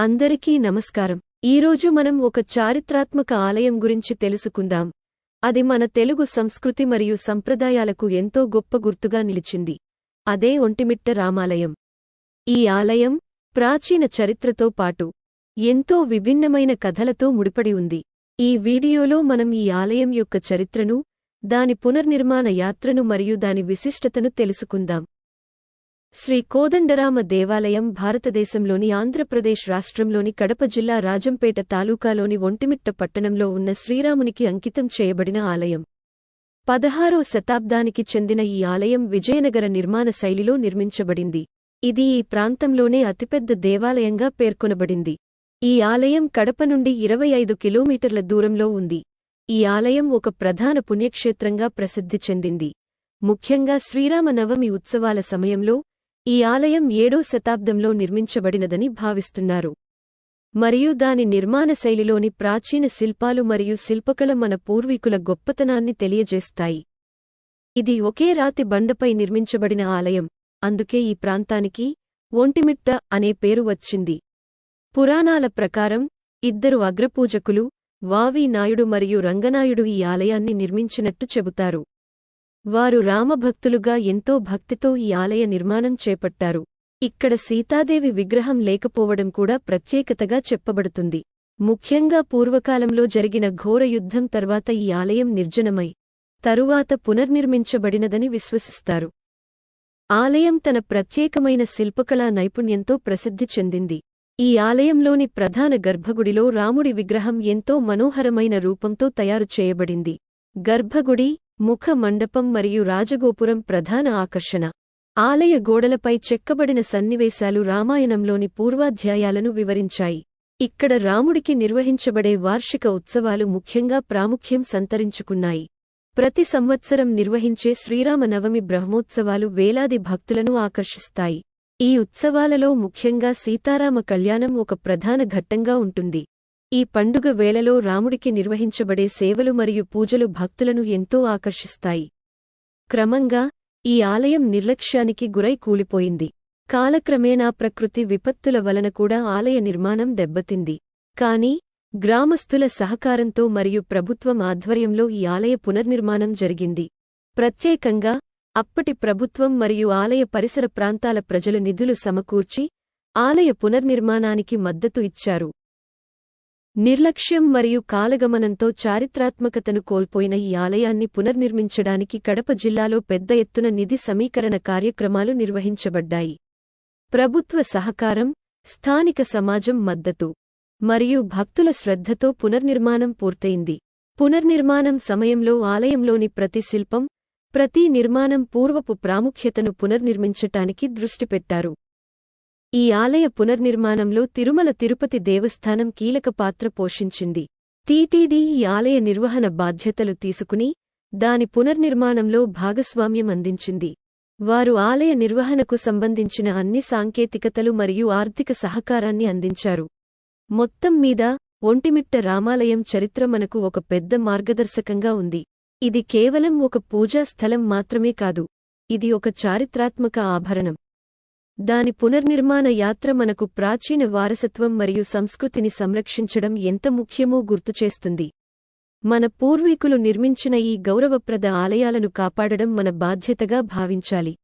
అందరికీ నమస్కారం. ఈరోజు మనం ఒక చారిత్రాత్మక ఆలయం గురించి తెలుసుకుందాం. అది మన తెలుగు సంస్కృతి మరియు సంప్రదాయాలకు ఎంతో గొప్ప గుర్తుగా నిలిచింది. అదే ఒంటిమిట్ట రామాలయం. ఈ ఆలయం ప్రాచీన చరిత్రతో పాటు ఎంతో విభిన్నమైన కథలతో ముడిపడి ఉంది. ఈ వీడియోలో మనం ఈ ఆలయం యొక్క చరిత్రను దాని పునర్నిర్మాణ యాత్రను మరియు దాని విశిష్టతను తెలుసుకుందాం. శ్రీ కోదండరామ దేవాలయం భారతదేశంలోని ఆంధ్రప్రదేశ్ రాష్ట్రంలోని కడప జిల్లా రాజంపేట తాలూకాలోని ఒంటిమిట్ట పట్టణంలో ఉన్న శ్రీరామునికి అంకితం చేయబడిన ఆలయం. పదహారో శతాబ్దానికి చెందిన ఈ ఆలయం విజయనగర నిర్మాణ శైలిలో నిర్మించబడింది. ఇది ఈ ప్రాంతంలోనే అతిపెద్ద దేవాలయంగా పేర్కొనబడింది. ఈ ఆలయం కడప నుండి ఇరవై ఐదు కిలోమీటర్ల దూరంలో ఉంది. ఈ ఆలయం ఒక ప్రధాన పుణ్యక్షేత్రంగా ప్రసిద్ధి చెందింది. ముఖ్యంగా శ్రీరామనవమి ఉత్సవాల సమయంలో ఈ ఆలయం ఏడో శతాబ్దంలో నిర్మించబడినదని భావిస్తున్నారు. మరియు దాని నిర్మాణ శైలిలోని ప్రాచీన శిల్పాలు మరియు శిల్పకళ మన పూర్వీకుల గొప్పతనాన్ని తెలియజేస్తాయి. ఇది ఒకే రాతి బండపై నిర్మించబడిన ఆలయం అందుకే ఈ ప్రాంతానికి ఒంటిమిట్ట అనే పేరు వచ్చింది. పురాణాల ప్రకారం ఇద్దరు అగ్రపూజకులు వావి నాయుడు మరియు రంగనాయుడు ఈ ఆలయాన్ని నిర్మించినట్టు చెబుతారు. వారు రామభక్తులుగా ఎంతో భక్తితో ఈ ఆలయ నిర్మాణం చేపట్టారు. ఇక్కడ సీతాదేవి విగ్రహం లేకపోవడం కూడా ప్రత్యేకతగా చెప్పబడుతుంది. ముఖ్యంగా పూర్వకాలంలో జరిగిన ఘోర యుద్ధం తర్వాత ఈ ఆలయం నిర్జనమై తరువాత పునర్నిర్మించబడినదని విశ్వసిస్తారు. ఆలయం తన ప్రత్యేకమైన శిల్పకళా నైపుణ్యంతో ప్రసిద్ధి చెందింది. ఈ ఆలయంలోని ప్రధాన గర్భగుడిలో రాముడి విగ్రహం ఎంతో మనోహరమైన రూపంతో తయారు చేయబడింది. గర్భగుడి ముఖ మండపం మరియు రాజగోపురం ప్రధాన ఆకర్షణ. ఆలయ గోడలపై చెక్కబడిన సన్నివేశాలు రామాయణంలోని పూర్వాధ్యాయాలను వివరించాయి. ఇక్కడ రాముడికి నిర్వహించబడే వార్షిక ఉత్సవాలు ముఖ్యంగా ప్రాముఖ్యం సంతరించుకున్నాయి. ప్రతి సంవత్సరం నిర్వహించే శ్రీరామనవమి బ్రహ్మోత్సవాలు వేలాది భక్తులను ఆకర్షిస్తాయి. ఈ ఉత్సవాలలో ముఖ్యంగా సీతారామ కళ్యాణం ఒక ప్రధాన ఘట్టంగా ఉంటుంది. ఈ పండుగ వేళలో రాముడికి నిర్వహించబడే సేవలు మరియు పూజలు భక్తులను ఎంతో ఆకర్షిస్తాయి. క్రమంగా ఈ ఆలయం నిర్లక్ష్యానికి గురై కూలిపోయింది. కాలక్రమేణా ప్రకృతి విపత్తుల వలన కూడా ఆలయ నిర్మాణం దెబ్బతింది. కాని గ్రామస్థుల సహకారంతో మరియు ప్రభుత్వం ఆధ్వర్యంలో ఈ ఆలయ పునర్నిర్మాణం జరిగింది. ప్రత్యేకంగా అప్పటి ప్రభుత్వం మరియు ఆలయ పరిసర ప్రాంతాల ప్రజలు నిధులు సమకూర్చి ఆలయ పునర్నిర్మాణానికి మద్దతు ఇచ్చారు. నిర్లక్ష్యం మరియు కాలగమనంతో చారిత్రాత్మకతను కోల్పోయిన ఈ ఆలయాన్ని పునర్నిర్మించడానికి కడప జిల్లాలో పెద్ద ఎత్తున నిధి సమీకరణ కార్యక్రమాలు నిర్వహించబడ్డాయి. ప్రభుత్వ సహకారం స్థానిక సమాజం మద్దతు మరియు భక్తుల శ్రద్ధతో పునర్నిర్మాణం పూర్తయింది. పునర్నిర్మాణం సమయంలో ఆలయంలోని ప్రతి శిల్పం ప్రతి నిర్మాణం పూర్వపు ప్రాముఖ్యతను పునర్నిర్మించటానికి దృష్టిపెట్టారు ఈ ఆలయ పునర్నిర్మాణంలో తిరుమల తిరుపతి దేవస్థానం కీలక పాత్ర పోషించింది. టీటీడీ ఈ ఆలయ నిర్వహణ బాధ్యతలు తీసుకుని దాని పునర్నిర్మాణంలో భాగస్వామ్యం అందించింది. వారు ఆలయ నిర్వహణకు సంబంధించిన అన్ని సాంకేతికతలు మరియు ఆర్థిక సహకారాన్ని అందించారు. మొత్తం మీద ఒంటిమిట్ట రామాలయం చరిత్ర మనకు ఒక పెద్ద మార్గదర్శకంగా ఉంది. ఇది కేవలం ఒక పూజా స్థలం మాత్రమే కాదు. ఇది ఒక చారిత్రాత్మక ఆభరణం. దాని పునర్నిర్మాణ యాత్ర మనకు ప్రాచీన వారసత్వం మరియు సంస్కృతిని సంరక్షించడం ఎంత ముఖ్యమో గుర్తుచేస్తుంది. మన పూర్వీకులు నిర్మించిన ఈ గౌరవప్రద ఆలయాలను కాపాడడం మన బాధ్యతగా భావించాలి.